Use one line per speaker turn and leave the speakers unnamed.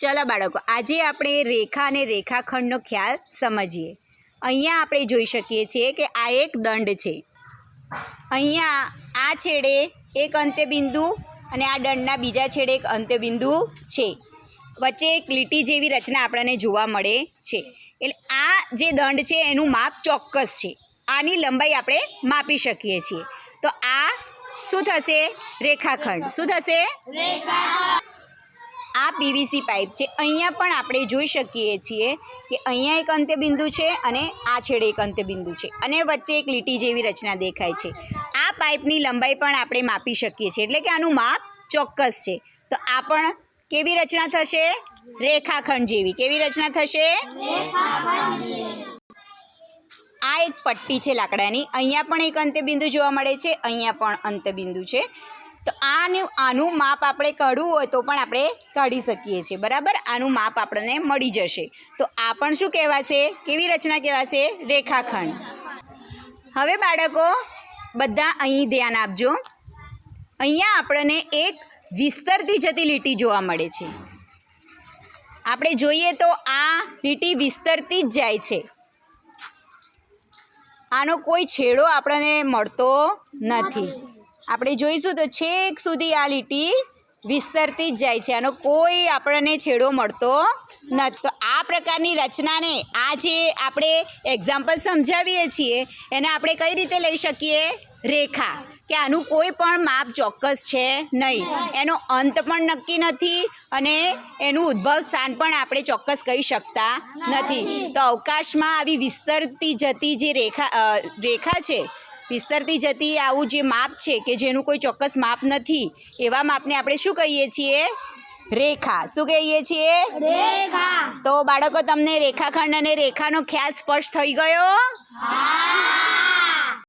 ચલો બાળકો, આજે આપણે રેખા અને રેખાખંડનો ખ્યાલ સમજીએ. અહીંયા આપણે જોઈ શકીએ છીએ કે આ એક દંડ છે. અહીંયા આ છેડે એક અંત્યબિંદુ અને આ દંડના બીજા છેડે એક અંત્યબિંદુ છે. વચ્ચે એક લીટી જેવી રચના આપણને જોવા મળે છે. એટલે આ જે દંડ છે એનું માપ ચોક્કસ છે. આની લંબાઈ આપણે માપી શકીએ છીએ. તો આ શું થશે? રેખાખંડ. શું થશે? આ પીવીસી પાઇપ છે. અહીંયા પણ આપણે જોઈ શકીએ છીએ કે અહીંયા એક અંત્યબિંદુ છે અને આ છેડે એક અંત્યબિંદુ છે અને વચ્ચે એક લીટી જેવી રચના દેખાય છે. આ પાઇપની લંબાઈ પણ આપણે માપી શકીએ છીએ. એટલે કે આનું માપ ચોક્કસ છે. તો આ પણ કેવી રચના થશે? રેખાખંડ જેવી. કેવી રચના થશે? આ એક પટ્ટી છે લાકડાની. અહીંયા પણ એક અંત્યબિંદુ જોવા મળે છે. અહીંયા પણ અંત્યબિંદુ છે. આનું આનું માપ આપણે કાઢવું હોય તો પણ આપણે કાઢી શકીએ છીએ, બરાબર? આનું માપ આપણને મળી જશે. તો આ પણ શું કહેવાશે? કેવી રચના કહેવાશે? રેખાખંડ. હવે બાળકો, બધા અહીં ધ્યાન આપજો. અહીંયા આપણને એક વિસ્તરતી જતી લીટી જોવા મળે છે. આપણે જોઈએ તો આ લીટી વિસ્તરતી જ જાય છે. આનો કોઈ છેડો આપણને મળતો નથી. આપણે જોઈશું તો છેક સુધી આ લીટી વિસ્તરતી જ જાય છે. આનો કોઈ આપણને છેડો મળતો નથી. તો આ પ્રકારની રચનાને આ જે આપણે એક્ઝામ્પલ સમજાવીએ છીએ, એને આપણે કઈ રીતે લઈ શકીએ? રેખા. કે આનું કોઈ પણ માપ ચોક્કસ છે નહીં. એનો અંત પણ નક્કી નથી અને એનું ઉદ્ભવ સ્થાન પણ આપણે ચોક્કસ કહી શકતા નથી. તો અવકાશમાં આવી વિસ્તરતી જતી જે રેખા રેખા છે વિસ્તરતી જતી આવું જે માપ છે કે જેનું કોઈ ચોક્કસ માપ નથી એવા માપને આપણે શું કહીએ છીએ? રેખા. શું કહીએ છીએ? તો બાળકો તમને રેખાખંડ અને રેખાનો ખ્યાલ સ્પષ્ટ થઈ ગયો?